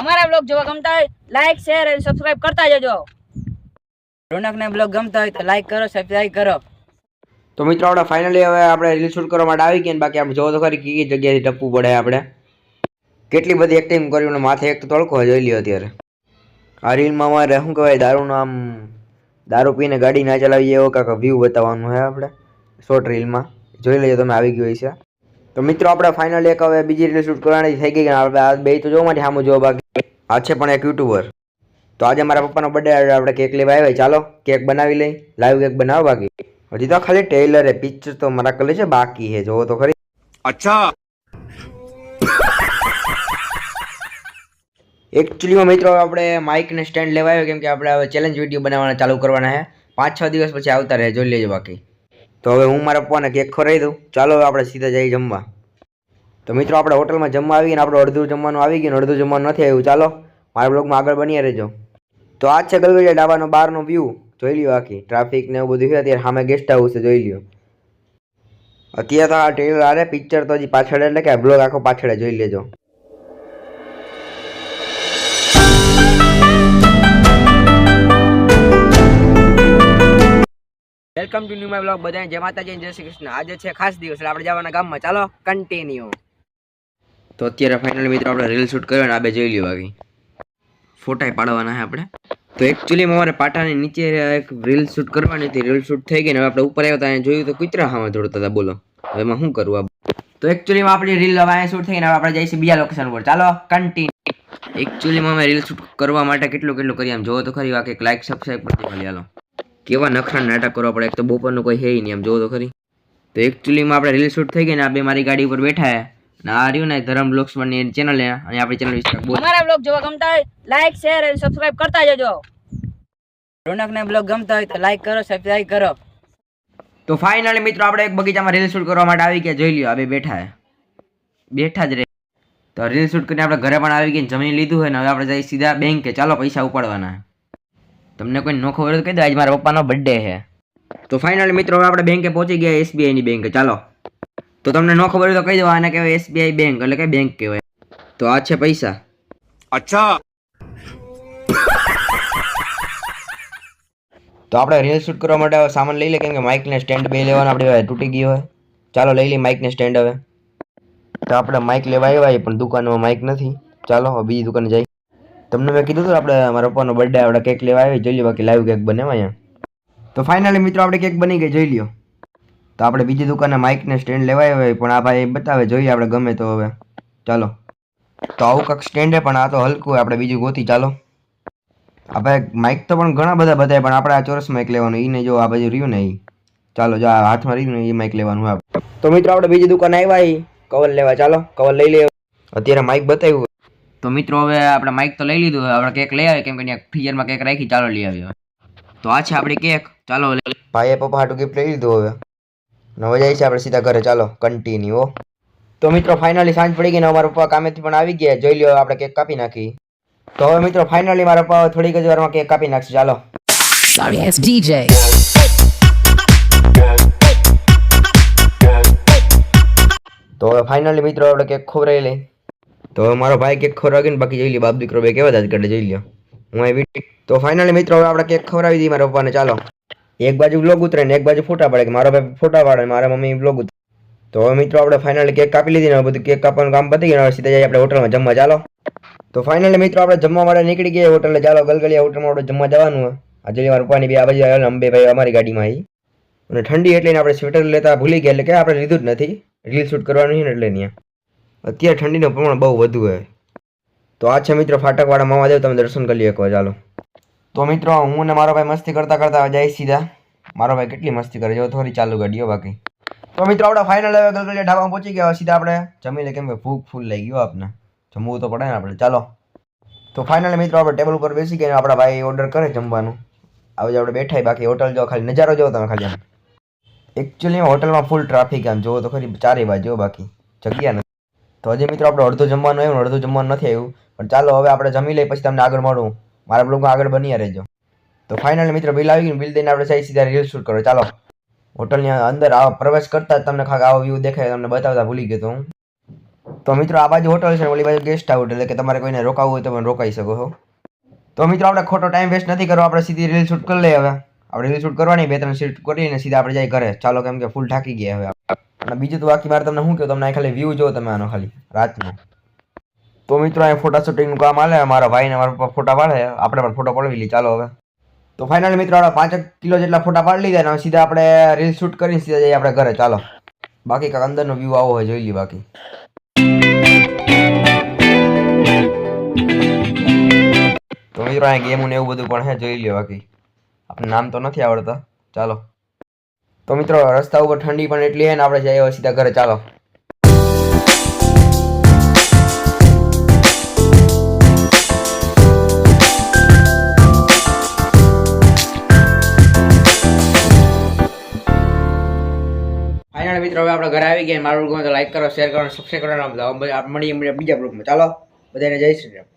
અમારા બ્લોગ જોવા ગમતા હોય લાઈક શેર અને સબસ્ક્રાઇબ કરતા જજો. રોનકને બ્લોગ ગમતા હોય તો લાઈક કરો સબસ્ક્રાઇબ કરો. તો મિત્રો, આપણે ફાઇનલી હવે આપણે રીલ શૂટ કરવા માટે આવી ગયા બાકી આપણે જોવો તો ખરી કઈ જગ્યાએથી ટપવું પડે આપણે. કેટલી બધી એક્ટિંગ કર્યું અને માથે એક તો તડકો જોઈ લ્યો અત્યારે. આ રીલમાં અમારે શું કહેવાય, દારૂનું આમ, દારૂ પીને ગાડી ના ચલાવીએ એવો કાંક વ્યૂ બતાવવાનું છે આપણે શોર્ટ રીલમાં જોઈ લેજો તમે, આવી ગયું છે તો મિત્રો, આપણે ફાઇનલી એક હવે બીજી રીલ શૂટ કરવાની થઈ ગઈ આપણે આ બે તો જોવા માટે સામું જોવા બાકી આ છે પણ એક યુટ્યુબર. તો આજે મારા પપ્પાનો બર્થડે આપણે કેક લેવા આવ્યા ચાલો કેક બનાવી લઈ. લાઈવ કેક બનાવો બાકી. હજી તો ખાલી ટેલર હે પિક્ચર તો મારા કલે છે બાકી હે જોવો તો ખરી. અચ્છા. એકચ્યુઅલીમાં મિત્રો આપણે માઇકને સ્ટેન્ડ લેવા આવ્યો કેમ કે આપણે હવે ચેલેન્જ વીડિયો બનાવવાના ચાલુ કરવાના છે. પાંચ છ દિવસ પછી આવતા રહે જોઈ લેજો બાકી. તો હવે હું મારા પપ્પાને કેક ખોરાઈ દઉં. ચાલો આપણે સીધા જઈ જમવા. તો મિત્રો, આપણે હોટલમાં જમવા આવી ને આપણે અડધું જમવાનું આવી ગયું અડધું જમવાનું નથી આવ્યું. ચાલો, મારા બ્લોગમાં આગળ બન્યા રહેજો. તો આ છે ગલગલિયા ડાબાનો બહારનો વ્યૂ જોઈ લ્યો આખી ટ્રાફિક ને એવું બધું છે અત્યારે સામે ગેસ્ટ હાઉસ જોઈ લ્યો. અત્યારે તો આ ટ્રેલર આરે પિક્ચર તો હજી પાછળ એટલે કે બ્લોગ આખો પાછળ જોઈ લેજો. Welcome to new my blog બધાને. જય માતાજી જય શ્રી કૃષ્ણ. આજે છે ખાસ દિવસ આપણે જવાના ગામમાં. ચાલો કન્ટિન્યુ તો અત્યારે ફાઇનલી મિત્રો આપણે રીલ શૂટ કર્યો ને આ બે જોઈ લ્યો બાકી. ફોટા પાડવાના છે આપણે. તો એકચ્યુઅલી અમારે પાટાની નીચે એક રીલ શૂટ કરવાની હતી. રીલ શૂટ થઈ ગઈ ને હવે આપણે ઉપર આવ્યા હતા અને જોયું તો કુતરા સામે દોડતા હતા. બોલો, હવે એમાં શું કરવું તો એકચ્યુઅલીમાં આપણી રીલ હવે શૂટ થઈ ને આપણે જઈશું બીજા લોકેશન ઉપર. ચાલો કન્ટિન્યુ એકચ્યુઅલીમાં અમે રીલ શૂટ કરવા માટે કેટલું કેટલું કરીએ આમ જોવો તો ખરી. વાકે લાઈક સબસ્ક્રાઈબ કરતી ખાલી હાલો. કેવા નખરા નાટક કરવા પડે, એક તો બપોરનું કોઈ હે નહીં, આમ જોવો તો ખરી. તો એકચ્યુઅલીમાં આપણે રીલ શૂટ થઈ ગઈ ને બે મારી ગાડી ઉપર બેઠા છે ને આ રહ્યું ને ધરમ બ્લોગ્સની ચેનલ અને આપણી ચેનલ વિશે અમારા બ્લોગ જોવા ગમતા હોય લાઈક શેર અને સબસ્ક્રાઇબ કરતા જજો. રોનકના બ્લોગ ગમતા હોય તો લાઈક કરો સબસ્ક્રાઇબ કરો. તો ફાઇનલી મિત્રો આપણે એક બગીચામાં રીલ શૂટ કરવા માટે આવી ગયા. જોઈ લ્યો આ બેઠા બેઠા જ રહે. તો રીલ શૂટ કરીને આપણે ઘરે પણ આવી ગઈ જમીન લીધું હોય ને હવે આપણે જઈ સીધા બેંકે ચાલો પૈસા ઉપાડવાના. તમને કોઈ નોખો ખબર તો કહી દો આજે મારા પપ્પાનો બર્થડે છે. તો ફાઇનલી મિત્રો હવે આપણે બેંકે પહોંચી ગયા એસબીઆઈ ની બેંકે ચાલો. તો તમને ન ખબર હોય તો કહી દો આને કહેવાય એસબીઆઈ બેંક એટલે કે બેંક કહેવાય. તો આ છે પૈસા. અચ્છા. તો આપણે રીલ શૂટ કરવા માટે સામાન લઈ લે કેમ કે માઇકને સ્ટેન્ડ બે લેવાનો આપણે તૂટી ગયો હોય. ચાલો લઈ લઈએ માઇકને સ્ટેન્ડ હવે. તો આપણે માઇક લેવા આવ્યા પણ દુકાનમાં માઇક નથી. ચાલો હવે બીજી દુકાને જઈએ. તમને મેં કીધું હતું આપણે મારા પપ્પાનો બર્થડે આપણે કેક લેવા આવી જોઈ લો બાકી લાઈવ કેક બને અહીંયા. તો ફાઇનલી મિત્રો આપણે કેક બની ગઈ જોઈ લ્યો. તો આપણે બીજી દુકાને માઇક ને સ્ટેન્ડ લેવાય હોય, પણ આ ભાઈ બતાવે, જોઈએ આપણે ગમે તો હવે. ચાલો. તો આવું કાંક સ્ટેન્ડ પણ આ તો હલકું આપણે બીજું ગોતી, ચાલો. આપણે માઇક તો પણ ઘણા બધા બતાવે પણ આપણે આ ચોરસ માઇક લેવાનું એને જો આ બાજુ રહ્યું ને ચાલો, જો આ હાથમાં રહ્યું ને એ માઇક લેવાનું આપણે તો મિત્રો, આપણે બીજી દુકાન આવ્યા એ કવર લેવા, ચાલો. કવર લઈ લઈએ. અત્યારે માઇક બતાવ્યું તો મિત્રો, હવે આપણે માઇક તો લઈ લીધું આપણે કેક લઈ આવે કેમ કે ફ્રીજરમાં કેક રાખી, ચાલો લઈ આવ્યો તો આ છે આપણી કેક. ચાલો ભાઈએ પપ્પા હાટું ગિફ્ટ લઈ લીધું હવે. ને હવે જાય છે આપણે સીધા ઘરે. ચાલો કન્ટિન્યુ તો મિત્રો ફાઇનલી સાંજ પડી ગઈ ને અમારા પપ્પા કામેથી પણ આવી ગયા. જોઈ લ્યો આપણે કેક કાપી નાખી. તો હવે મિત્રો ફાઇનલી મારા પપ્પા થોડીક જ વારમાં કેક કાપી નાખશે. ચાલો. Sorry, it's DJ. તો હવે ફાઇનલી મિત્રો આપણે કેક ખવડાવી લઈ તો હવે મારો ભાઈ કેક ખવડાવી બાકી જોઈ લે બાપ દીકરો બે કેવા દાદ કાઢે જોઈ લ્યો. હું આવી તો ફાઇનલી મિત્રો હવે આપણે કેક ખવડાવી દઈએ મારા પપ્પાને. ચાલો. એક બાજુ બ્લોગ ઉતરે ને એક બાજુ ફોટા પાડે કે મારો ભાઈ ફોટા પાડે મારા મમ્મી બ્લોગ ઉતરે. તો હવે મિત્રો આપણે ફાઇનલી કેક કાપી લીધી ને બધું કેક કાપવાનું કામ પતી ગયું હવે સીધા જઈએ આપણે હોટલમાં જમવા. ચાલો. તો ફાઇનલી મિત્રો આપણે જમવા માટે નીકળી ગયા હોટલે ચાલો ગલગલિયા હોટલમાં આપણે જમવા જવાનું આજે રૂપાની બે, આ બાજુ આવ્યા અંબે ભાઈ અમારી ગાડીમાં આવી અને ઠંડી એટલે આપણે સ્વેટર લેતા ભૂલી ગયા એટલે કે આપણે લીધું જ નથી. રીલ શૂટ કરવાનું છે ને એટલે ત્યાં અત્યારે ઠંડીનું પ્રમાણ બહુ વધુ હોય તો આ છે મિત્રો ફાટકવાળા મામાદેવ, તમે દર્શન કરી એકવાર ચાલો. તો મિત્રો, હું ને મારો ભાઈ મસ્તી કરતા કરતા જાય સીધા. મારો ભાઈ કેટલી મસ્તી કરે જો થોડી ચાલુ ગાડીઓ બાકી. તો મિત્રો, આપણે ફાઇનલ હવે ગલગલિયા ઢાબામાં પહોંચી ગયા. સીધા આપણે જમી લે કેમ કે ભૂખ ફૂલ લઈ ગયો આપને. જમવું તો પડે ને આપણે. ચાલો. તો ફાઇનલ મિત્રો, આપણે ટેબલ ઉપર બેસી ગયા આપણા ભાઈ ઓર્ડર કરે જમવાનું. આજે આપણે બેઠા બાકી હોટલ જો ખાલી નજારો જોવો તમે ખાલી એકચ્યુઅલી હોટલમાં ફૂલ ટ્રાફિક આમ. જોવો તો ખરી, ચારે બાજુ બાકી. જગ્યા નથી. તો હજી મિત્રો, આપણે અડધું જમવાનું આવ્યું અડધું જમવાનું નથી આવ્યું. પણ ચાલો, હવે આપણે જમી લઈએ, પછી તમને આગળ મળું. મારા બ્લોગમાં આગળ બની રહેજો. તો ફાઇનલી મિત્રો બિલ આવી ગયું બિલ દઈને આપણે સહી સીધા રીલ શૂટ કરો ચાલો. હોટલની અંદર આવા પ્રવેશ કરતા તમને ખાક આવો વ્યૂ દેખાય, તમને બતાવતા ભૂલી ગયો તો હું. તો મિત્રો, આ બાજુ હોટલ છે ઓલી બાજુ ગેસ્ટ હાઉસ એટલે કે તમારે કોઈને રોકાવું હોય તો પણ રોકાઈ શકો છો તો મિત્રો, આપણે ખોટો ટાઈમ વેસ્ટ નથી કરવો, આપણે સીધી રીલ શૂટ કરી લઈએ હવે. આપણે રીલ શૂટ કરવાની, બે ત્રણ શૂટ કરીને સીધા આપણે જઈ ઘરે. ચાલો કેમ કે ફૂલ થાકી ગયા હવે. અને બીજું તો બાકી મારે તમને શું કહ્યું તમને ખાલી વ્યૂ જોવો તમે આનો ખાલી, રાતનો. તો મિત્રો, અહીં ફોટા શૂટિંગનું કામ હાલે, મારા ભાઈને મારા ફોટા પાડે. આપણે પણ ફોટો પાડવી લઈએ ચાલો હવે. તો ફાઇનલી મિત્રો આપણે પાંચ કિલો જેટલા ફોટા પાડી લીધા અને સીધા આપણે રીલ શૂટ કરીને સીધા જઈએ આપણે ઘરે. ચાલો. બાકી કાંક અંદરનો વ્યૂ આવો હોય, જોઈ લઈએ બાકી. તો મિત્રો અહીંયા ગેમ ને એવું બધું પણ હે, જોઈ લ્યો બાકી. આપણે નામ તો નથી આવડતા. ચાલો. તો મિત્રો, રસ્તા ઉપર ઠંડી પણ એટલી હે ને, આપણે જઈએ સીધા ઘરે. ચાલો. ફાઇનલ મિત્રો, હવે આપણે ઘરે આવી ગયા મારું ગમે તો લાઈક કરો શેર કરો સબસ્ક્રાઈબ કરો. મળીએ બીજા ગ્રુપમાં ચાલો, બધાને જય શ્રી રામ.